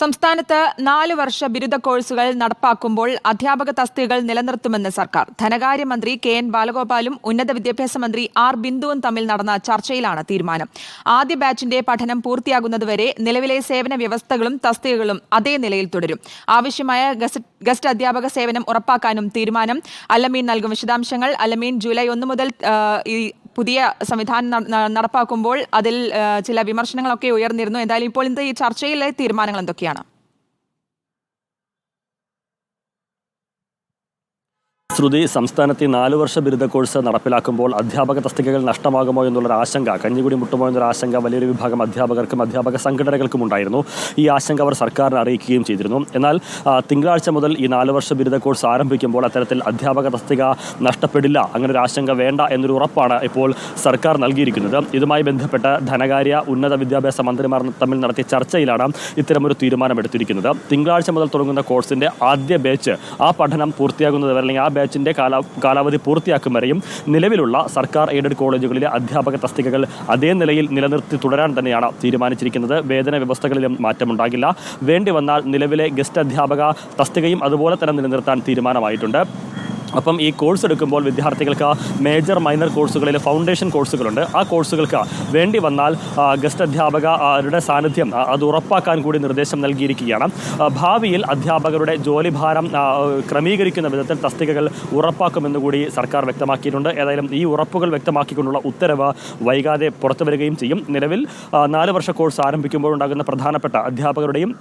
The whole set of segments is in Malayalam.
സംസ്ഥാനത്ത് നാല് വർഷ ബിരുദ കോഴ്സുകൾ നടപ്പാക്കുമ്പോൾ അധ്യാപക തസ്തികകൾ നിലനിർത്തുമെന്ന് സർക്കാർ. ധനകാര്യമന്ത്രി കെ എൻ ബാലഗോപാലും ഉന്നത വിദ്യാഭ്യാസ മന്ത്രി ആർ ബിന്ദുവും തമ്മിൽ നടന്ന ചർച്ചയിലാണ് തീരുമാനം. ആദ്യ ബാച്ചിന്റെ പഠനം പൂർത്തിയാകുന്നതുവരെ നിലവിലെ സേവന വ്യവസ്ഥകളും തസ്തികകളും അതേ നിലയിൽ തുടരും. ആവശ്യമായ ഗസറ്റ് അധ്യാപക സേവനം ഉറപ്പാക്കാനും തീരുമാനം. അലമീൻ നൽകും വിശദാംശങ്ങൾ. അലമീൻ ജൂലൈ ഒന്ന് മുതൽ പുതിയ സംവിധാനം നടപ്പാക്കുമ്പോൾ അതിൽ ചില വിമർശനങ്ങളൊക്കെ ഉയർന്നിരുന്നു. എന്തായാലും ഇപ്പോൾ ഇന്നത്തെ ഈ ചർച്ചയിലെ തീരുമാനങ്ങൾ എന്തൊക്കെയാണ്? ശ്രുതി സംസ്ഥാനത്തെ നാലു വർഷ ബിരുദ കോഴ്സ് നടപ്പിലാക്കുമ്പോൾ അധ്യാപക തസ്തികകൾ നഷ്ടമാകുമോ എന്നുള്ളൊരു ആശങ്ക കഞ്ഞികുടി മുട്ടുമോ എന്നൊരു ആശങ്ക വലിയൊരു വിഭാഗം അധ്യാപകർക്കും അധ്യാപക സംഘടനകൾക്കും ഉണ്ടായിരുന്നു. ഈ ആശങ്ക അവർ സർക്കാരിനെ അറിയിക്കുകയും ചെയ്തിരുന്നു. എന്നാൽ തിങ്കളാഴ്ച മുതൽ ഈ നാലു വർഷ ബിരുദ കോഴ്സ് ആരംഭിക്കുമ്പോൾ അത്തരത്തിൽ അധ്യാപക തസ്തിക നഷ്ടപ്പെടില്ല അങ്ങനെ ഒരു ആശങ്ക വേണ്ട എന്നൊരു ഉറപ്പാണ് ഇപ്പോൾ സർക്കാർ നൽകിയിരിക്കുന്നത്. ഇതുമായി ബന്ധപ്പെട്ട് ധനകാര്യ ഉന്നത വിദ്യാഭ്യാസ മന്ത്രിമാർ തമ്മിൽ നടത്തിയ ചർച്ചയിലാണ് ഇത്തരമൊരു തീരുമാനമെടുത്തിരിക്കുന്നത്. തിങ്കളാഴ്ച മുതൽ തുടങ്ങുന്ന കോഴ്സിന്റെ ആദ്യ ബാച്ച് ആ പഠനം പൂർത്തിയാകുന്നത് വരെ അല്ലെങ്കിൽ ആ ബാച്ചിന്റെ കാലാ കാലാവധി പൂർത്തിയാക്കും വരെയും നിലവിലുള്ള സർക്കാർ എയ്ഡഡ് കോളേജുകളിലെ അധ്യാപക തസ്തികകൾ അതേ നിലയിൽ നിലനിർത്തി തുടരാൻ തന്നെയാണ് തീരുമാനിച്ചിരിക്കുന്നത്. വേതന വ്യവസ്ഥകളിലും മാറ്റമുണ്ടാകില്ല. വേണ്ടി വന്നാൽ നിലവിലെ ഗസ്റ്റ് അധ്യാപക തസ്തികയും അതുപോലെ തന്നെ നിലനിർത്താൻ തീരുമാനമായിട്ടുണ്ട്. അപ്പം ഈ കോഴ്സ് എടുക്കുമ്പോൾ വിദ്യാർത്ഥികൾക്ക് മേജർ മൈനർ കോഴ്സുകളിൽ ഫൗണ്ടേഷൻ കോഴ്സുകളുണ്ട് ആ കോഴ്സുകൾക്ക് വേണ്ടി വന്നാൽ ഗസ്റ്റ് അധ്യാപകരുടെ സാന്നിധ്യം അത് ഉറപ്പാക്കാൻ കൂടി നിർദ്ദേശം നൽകിയിരിക്കുകയാണ്. ഭാവിയിൽ അധ്യാപകരുടെ ജോലിഭാരം ക്രമീകരിക്കുന്ന വിധത്തിൽ തസ്തികകൾ ഉറപ്പാക്കുമെന്ന് കൂടി സർക്കാർ വ്യക്തമാക്കിയിട്ടുണ്ട്. ഏതായാലും ഈ ഉറപ്പുകൾ വ്യക്തമാക്കിക്കൊണ്ടുള്ള ഉത്തരവ് വൈകാതെ പുറത്തു വരികയും ചെയ്യും. നിലവിൽ നാല് വർഷ കോഴ്സ് ആരംഭിക്കുമ്പോഴുണ്ടാകുന്ന പ്രധാനപ്പെട്ട അധ്യാപകരുടെയും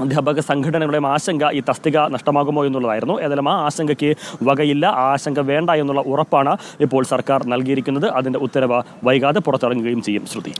അധ്യാപക സംഘടനകളുടെയും ആശങ്ക ഈ തസ്തിക നഷ്ടമാകുമോ എന്നുള്ളതായിരുന്നു. ഏതായാലും ആ ആശങ്കയ്ക്ക് വകയില്ല. ആ ആശങ്ക വേണ്ട എന്നുള്ള ഉറപ്പാണ് ഇപ്പോൾ സർക്കാർ നൽകിയിരിക്കുന്നത്. അതിന്റെ ഉത്തരവ് വൈകാതെ പുറത്തിറങ്ങുകയും ചെയ്യും ശ്രുതി.